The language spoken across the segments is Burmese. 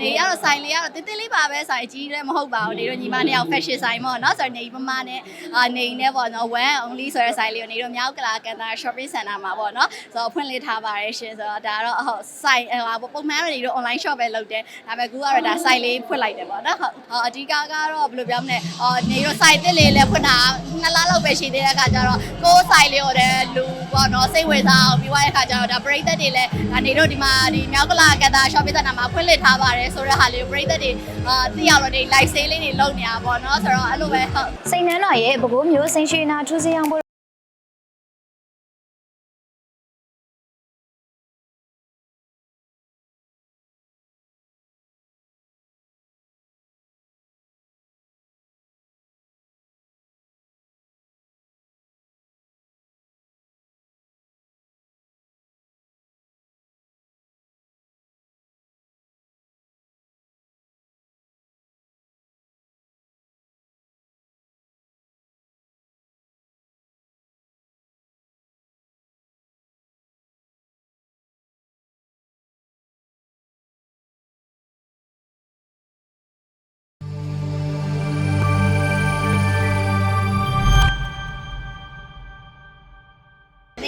နေရတော့ဆိုင်လေးကတော့တင်းတင်းလေးပါပဲဆိုင်ကြီးလည်းမဟုတ်ပါဘူးနေတော့ညီမနှစ်ယောက် fashion ဆိုင်ပေါ့နော်ဆိုတော့နေမမနဲ့အာနေနေပေါ့နော် one only ဆိုတဲ့ဆိုင်လေးကိုနေတော့မြောက်ကလာကန်တာ shopping center မှာပေါ့နော်ဆိုတော့ဖွင့်လှစ်ထားပါတယ်ရှင်ဆိုတော့ဒါကတော့ဟုတ်ဆိုင်ဟိုပုံမှန်တော့နေတော့ online shop ပဲလုပ်တယ်ဒါပေမဲ့ကူကတော့ဒါဆိုင်လေးဖွင့်လိုက်တယ်ပေါ့နော်ဟုတ်အဓိကကတော့ဘယ်လိုပြောမလဲအော်နေတော့ဆိုင်တစ်လေးလည်းဖွင့်တာနှစ်လလောက်ပဲရှိသေးတဲ့အခါကျတော့ကိုယ်ဆိုင်လေးကိုလည်းလူပေါ့နော်စိတ်ဝင်စားအောင်ပြီးသွားတဲ့အခါကျတော့ဒါပရိသတ်တွေလည်းဒါနေတော့ဒီမှာဒီမြောက်ကလာကန်တာ shopping center မှာဖွင့်လှစ်ထားပါတယ်ဆိုတဲ့ဟာလေးကိုပရိသတ်တွေအာသိရတော့ဒီ live sale လေးတွေလုပ်နေတာပေါ့နော်ဆိုတော့အဲ့လိုပဲဟုတ်စိန်နှန်းတော်ရဲ့ပဲခူးမျိုးစိန်ရွှေနာထူးစရောင်ပွဲ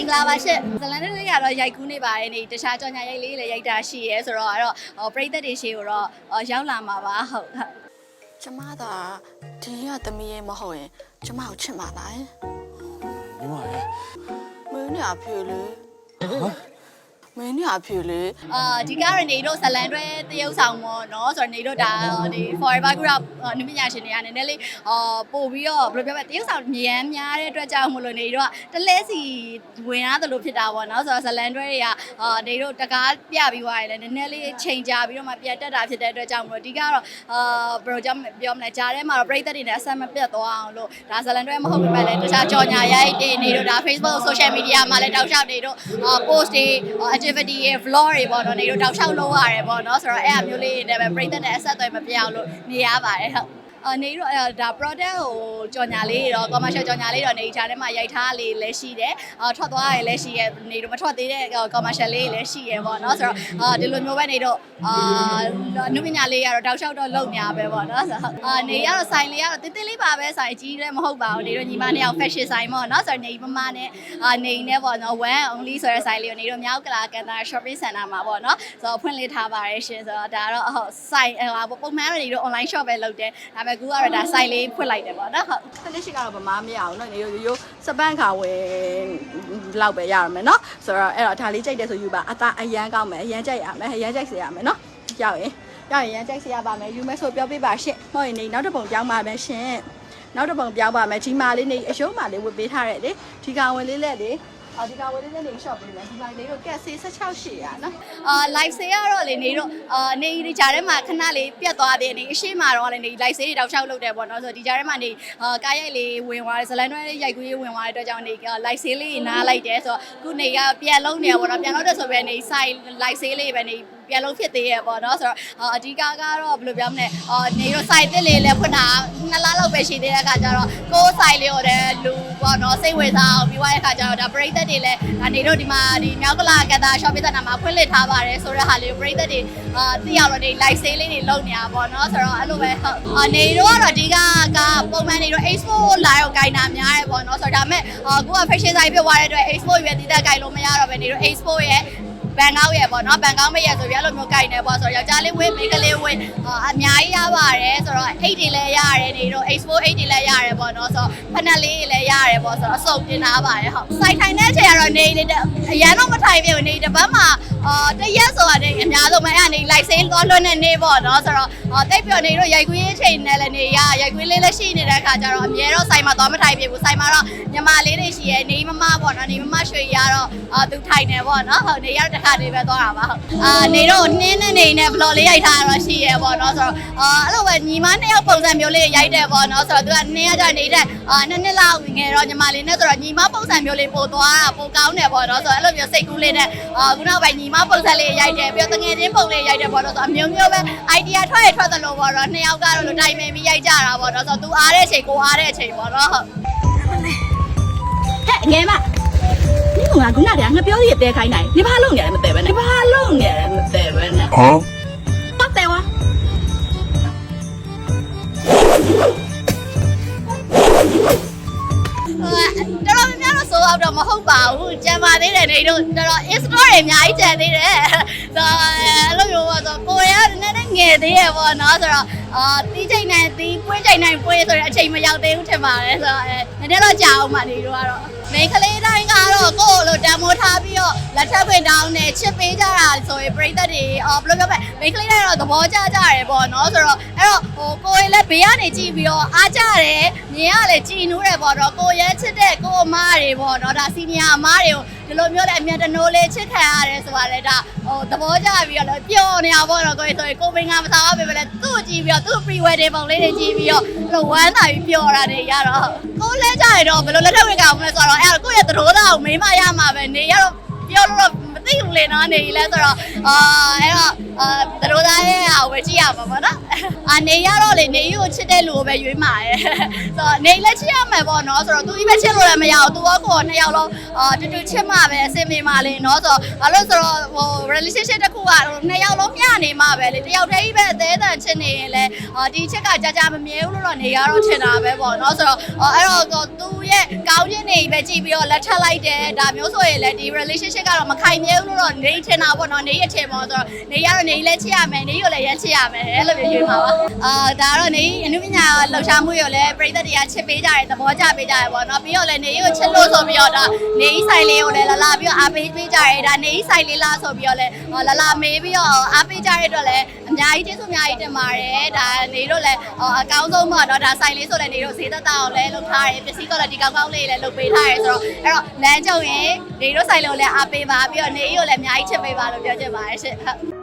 င်္ဂလာပါရှင့်ဇလန်တဲ့လေးကတော့ရိုက်ကူးနေပါတယ်နေတခြားကြော်ညာရိုက်လေးလည်းရိုက်တာရှိရဲဆိုတော့အဲ့တော့ဟိုပရိသတ်တွေရှေ့ကိုတော့ဟိုရောက်လာမှာပါဟုတ်ဟုတ်ကျမသာဒီရက်သမီးရဲ့မဟုတ်ရင်ကျမကိုချစ်မှာလားညီမရဲ့မင်းနဲ့အဖေလေ မင်းနဲ့အဖေလေအာဒီကားရနေတို့ဇလန်တွဲတရုပ်ဆောင်မောနော်ဆိုတော့နေတို့ဒါဒီ forever group နုပညာရှင်တွေကနည်းနည်းလေးအာပို့ပြီးတော့ဘယ်လိုပြောမလဲတရုပ်ဆောင်မြန်များတဲ့အတွက်ကြောင့်မလို့နေတို့ကတလဲစီဝင်ရတယ်လို့ဖြစ်တာပေါ့နော်ဆိုတော့ဇလန်တွဲတွေကအာနေတို့တကားပြပြီးသွားရင်လည်းနည်းနည်းလေးချိန်ကြပြီးတော့မှပြတ်တက်တာဖြစ်တဲ့အတွက်ကြောင့်မလို့ဒီကတော့အာဘယ်လိုကြောင့်ပြောမလဲဂျားထဲမှာတော့ပြိသက်တွေနဲ့အဆက်မပြတ်သွားအောင်လို့ဒါဇလန်တွဲမဟုတ်ပေမဲ့လည်းတခြားကြော်ညာရိုက်တွေနေတို့ဒါ Facebook social media မှာလည်းတောက်လျှောက်နေတို့အာ post တွေ activity တွေ vlog တွေပေါ့နော်နေတို့တောက်လျှောက်လုပ်ရတယ်ပေါ့နော်ဆိုတော့အဲ့အမျိုးလေးတွေနဲ့ပဲပြိသက်နဲ့အဆက်အသွယ်မပြတ်အောင်လို့နေရပါတယ်ဟုတ်အ နေတော့အဲ့ဒါ product ကိုကြော်ညာလေးတွေတော့ commercial ကြော်ညာလေးတော့နေချာထဲမှာရိုက်ထားလေးလည်းရှိတယ်။အော်ထွက်သွားရလည်းရှိရဲ့နေတော့မထွက်သေးတဲ့ commercial လေးလည်းရှိရဲ့ပေါ့နော်ဆိုတော့အာဒီလိုမျိုးပဲနေတော့အာနုပညာလေးကတော့တောက်လျှောက်တော့လုံညာပဲပေါ့နော်ဆိုတော့အာနေရတော့ဆိုင်လေးကတော့တင်းတင်းလေးပါပဲဆိုင်ကြီးလည်းမဟုတ်ပါဘူးနေတော့ညီမနှစ်ယောက် fashion ဆိုင်ပေါ့နော်ဆိုတော့နေမမနဲ့အာနေနေပေါ့နော် one only ဆိုတဲ့ဆိုင်လေးကိုနေတော့မြောက်ကလာကန်တာ shopping center မှာပေါ့နော်ဆိုတော့ဖွင့်လှစ်ထားပါတယ်ရှင်ဆိုတော့ဒါတော့ဟုတ်ဆိုင်ဟိုပုံမှန်တော့နေတော့ online shop ပဲလုပ်တယ်ဒါပေမဲ့ကူကတော့ဒါဆိုင်လေးဖွင့်လိုက်တယ်ပေါ့နော်ဟုတ်ခလေးရှိကတော့ဗမာမရအောင်နော်နေရိုးရိုးစပန့်ခါဝယ်လောက်ပဲရရမယ်နော်ဆိုတော့အဲ့တော့ဒါလေးကြိုက်တယ်ဆိုယူပါအသားအရန်ကောင်းမယ်အရန်ကြိုက်ရမယ်အရန်ကြိုက်စေရမယ်နော်ရောက်ရင်ရောက်ရင်ရန်ကြိုက်စေရပါမယ်ယူမယ်ဆိုပြောပြပါရှင့်ဟုတ်ရင်နေနောက်တစ်ပုံပြောင်းပါမယ်ရှင်နောက်တစ်ပုံပြောင်းပါမယ်ဒီမာလေးနေအရှုံးမာလေးဝတ်ပေးထားတယ်လေဒီကောင်ဝင်လေးလက်လေ အော်ဒီကောင်ဝင်လေးလက်နေ shop ပေးမယ်ဒီမှာလေးတို့ကက်ဆေး16ရှေ့ရနော်အာ live sale ကတော့လေနေတော့အာနေဒီကြားထဲမှာခဏလေးပြတ်သွားတယ်နေအရှိမတော့လေနေ live sale တွေတောက်လျှောက်လုပ်တယ်ပေါ့နော်ဆိုတော့ဒီကြားထဲမှာနေအာကားရိုက်လေးဝင်သွားတယ်ဇလန်တွဲလေးရိုက်ကူးရေးဝင်သွားတဲ့အတွက်ကြောင့်နေ live sale လေးနားလိုက်တယ်ဆိုတော့ခုနေကပြန်လုံးနေရပေါ့နော်ပြန်လုံးတယ်ဆိုပဲနေ site live sale လေးပဲနေ ပြန်လုံးဖြစ်သေးရပေါ့နော်ဆိုတော့အာအဓိကကတော့ဘယ်လိုပြောမလဲအာနေတော့ site တစ်လေးလည်းဖွင့်တာနှစ်လလောက်ပဲရှိသေးတဲ့အခါကျတော့ကိုယ် site လေးကိုလည်းလူပေါ့နော်စိတ်ဝင်စားအောင်ပြီးသွားတဲ့အခါကျတော့ဒါပရိသတ်တွေလည်းဒါနေတော့ဒီမှာဒီမြောက်ကလာကန်တာ shopping center မှာဖွင့်လှစ်ထားပါတယ်ဆိုတဲ့ဟာလေးကိုပရိသတ်တွေအာသိရတော့ဒီ live sale လေးတွေလုပ်နေတာပေါ့နော်ဆိုတော့အဲ့လိုပဲဟုတ်အာနေတော့ကတော့အဓိကကပုံမှန်နေတော့ expo လာတော့ဂိုင်နာများတယ်ပေါ့နော်ဆိုတော့ဒါပေမဲ့အာကိုက fashion site ဖြစ်သွားတဲ့အတွက် expo ရွယ်တည်တဲ့ဂိုင်လို့မရတော့ပဲနေတော့ expo ရဲ့ ဘန်ကောက်ရဲ့ပေါ့နော်ဘန်ကောက်မရဲ့ဆိုပြအဲ့လိုမျိုးကြိုက်နေပေါ့ဆိုတော့ယောက်ျားလေးဝင်းမိန်းကလေးဝင်းအာအများကြီးရပါတယ်ဆိုတော့အိတ်တွေလည်းရတယ်နေတော့ expo အိတ်တွေလည်းရတယ်ပေါ့နော်ဆိုတော့ဖက်နက်လေးတွေလည်းရတယ်ပေါ့ဆိုတော့အစုံတင်ထားပါတယ်ဟုတ်စိုက်ထိုင်တဲ့အချိန်ကတော့နေနေအရန်တော့မထိုင်ပြဘူးနေတပတ်မှာအာတရက်ဆိုတာနေအများဆုံးမအဲ့နေ live sale သွားလွှတ်နေနေပေါ့နော်ဆိုတော့အာတိတ်ပြောနေတော့ရိုက်ကွေးအချိန်နဲ့လည်းနေရရိုက်ကွေးလေးလည်းရှိနေတဲ့အခါကျတော့အမြဲတော့စိုက်မှာသွားမထိုင်ပြဘူးစိုက်မှာတော့ညီမလေးတွေရှိရဲ့နေမမပေါ့နော်နေမမရွှေရတော့အာသူထိုင်နေပေါ့နော်ဟုတ်နေရတော့တစ်ခါနေပဲသွားတာပါဟုတ်အာနေတော့နှင်းနဲ့နေနဲ့ vlog လေးရိုက်ထားတော့ရှိရဲ့ပေါ့နော်ဆိုတော့အာအဲ့လိုပဲညီမနှစ်ယောက်ပုံစံမျိုးလေးရိုက်တယ်ပေါ့နော်ဆိုတော့သူကနှင်းရကြနေတဲ့အာနှစ်နှစ်လောက်ငယ်တော့ညီမလေးနဲ့ဆိုတော့ညီမပုံစံမျိုးလေးပို့သွားတာပိုကောင်းတယ်ပေါ့နော်ဆိုတော့အဲ့လိုမျိုးစိတ်ကူးလေးနဲ့အာခုနောက်ပိုင်းညီမပုံစံလေးရိုက်တယ်ပြီးတော့တငယ်ချင်းပုံလေးရိုက်တယ်ပေါ့နော်ဆိုတော့အမျိုးမျိုးပဲ idea ထွက်ရထွက်တယ်လို့ပေါ့နော်နှစ်ယောက်ကတော့လို့တိုင်ပင်ပြီးရိုက်ကြတာပေါ့နော်ဆိုတော့သူအားတဲ့အချိန်ကိုအားတဲ့အချိန်ပေါ့နော်ဟုတ်ဟဲ့ငယ်မ ကငါခုနကငါပြောသေးတဲ့တဲခိုင်းနိုင်နေဘာလုံးနေလဲမတဲပဲနဲ့ဘာလုံးနေလဲမတဲပဲနဲ့ဟောတော့တဲဝါတော်တော်များများတော့ဆိုတော့မဟုတ်ပါဘူးကြံပါသေးတယ်နေတို့တော်တော် install တွေအများကြီးကြံသေးတယ်ဆိုတော့အဲ့လိုမျိုးပေါ့ဆိုကိုရီးယားနည်းနည်းငယ်သေးရပေါ့နော်ဆိုတော့ အာတီးချိန်နိုင်တီးပွင့်ချိန်နိုင်ပွင့်ဆိုတဲ့အချိန်မရောက်သေးဘူးထင်ပါတယ်ဆိုတော့အဲနည်းနည်းတော့ကြာအောင်ပါနေတို့ကတော့မိန်းကလေးတိုင်းကတော့ကိုယ့်လိုတန်မိုးထားပြီးတော့လက်ထပ်ပွင့်တောင်းနဲ့ချစ်ပေးကြတာဆိုရင်ပြိသက်တွေအော်ဘယ်လိုပြောမလဲမိန်းကလေးတိုင်းတော့သဘောကျကြတယ်ပေါ့နော်ဆိုတော့အဲ့တော့ဟိုကိုယ်လည်းဘေးကနေကြည့်ပြီးတော့အားကြတယ်မြင်ရလည်းကြည်နူးတယ်ပေါ့တော့ကိုရဲချစ်တဲ့ကိုအမားတွေပေါ့နော်ဒါစီနီယာအမားတွေကို ဒီလိုမျိုးလည်းအမြတ်တနိုးလေးချစ်ခံရတယ်ဆိုတာလေဒါဟိုသဘောကျပြီးတော့လည်းပျော်နေတာပေါ့နော်ကိုယ်ဆိုရင်ကိုမင်းကမစားပဲပဲလေသူ့ကြည့်ပြီးတော့သူ့ pre wedding ပုံလေးတွေကြည့်ပြီးတော့အဲ့လိုဝမ်းသာပြီးပျော်တာတွေရတော့ကိုလဲကြရတော့ဘယ်လိုလက်ထပ်ဝင်ကြအောင်လဲဆိုတော့အဲ့တော့ကိုယ့်ရဲ့သရိုးသားကိုမိမရမှာပဲနေရတော့ ပြောလို့တော့မသိဘူးလေနော်နေလဲဆိုတော့အာအဲ့တော့အာသရိုးသားရဲ့ဟာကိုပဲကြည့်ရမှာပေါ့နော်အာနေရတော့လေနေယူကိုချစ်တဲ့လူကိုပဲရွေးမှာရဲ့ဆိုတော့နေလည်းချစ်ရမှာပေါ့နော်ဆိုတော့သူကြီးပဲချစ်လို့လည်းမရဘူးသူရောကိုယ်နှစ်ယောက်လုံးအာတူတူချစ်မှာပဲအစင်မေမှာလေနော်ဆိုတော့ဘာလို့ဆိုတော့ဟို relationship တစ်ခုကနှစ်ယောက်လုံးမျှနေမှာပဲလေတယောက်တည်းကြီးပဲအသေးအတန်ချစ်နေရင်လည်းအာဒီချစ်ကကြာကြာမမြဲဘူးလို့တော့နေရတော့ချင်တာပဲပေါ့နော်ဆိုတော့အဲ့တော့သူရဲ့ကောင်းခြင်းတွေပဲကြည့်ပြီးတော့လက်ထပ်လိုက်တယ်ဒါမျိုးဆိုရင်လည်းဒီ relationship ကတော့မခိုင်မြဲဘူးလို့တော့နေချင်တာပေါ့နော်နေရချင်ပေါ့ဆိုတော့နေရတော့နေလည်းချစ်ရမယ်နေရလည်းရမ်းချစ်ရမယ်အဲ့လိုမျိုးရွေးမှာပါအာဒါတော့နေအနုပညာလှူရှာမှုရောလည်းပြည်သက်တွေကချစ်ပေးကြတယ်သဘောကျပေးကြတယ်ပေါ့နော်ပြီးတော့လည်းနေရကိုချစ်လို့ဆိုပြီးတော့ဒါနေဆိုင်လေးကိုလည်းလာလာပြီးတော့အားပေးပေးကြတယ်ဒါနေဆိုင်လေးလားဆိုပြီးတော့လည်းလာလာမေးပြီးတော့အားပေးကြတဲ့အတွက်လည်းအများကြီးကျေးဇူးအများကြီးတင်ပါတယ်ဒါနေတို့လည်းအကောင်းဆုံးပေါ့နော်ဒါဆိုင်လေးဆိုလည်းနေတို့ဈေးသက်သာအောင်လည်းလုပ်ထားတယ်ပစ္စည်းတော့လည်းဒီကောင်းကောင်းလေးလည်းလုပ်ပေးထားတယ်ဆိုတော့အဲ့တော့လမ်းကြုံရင်နေတို့ဆိုင်လုံးလည်းအားပေးပါပြီးတော့နေရို့လည်းအများကြီးချစ်ပေးပါလို့ပြောချင်ပါတယ်ရှင့်ဟုတ်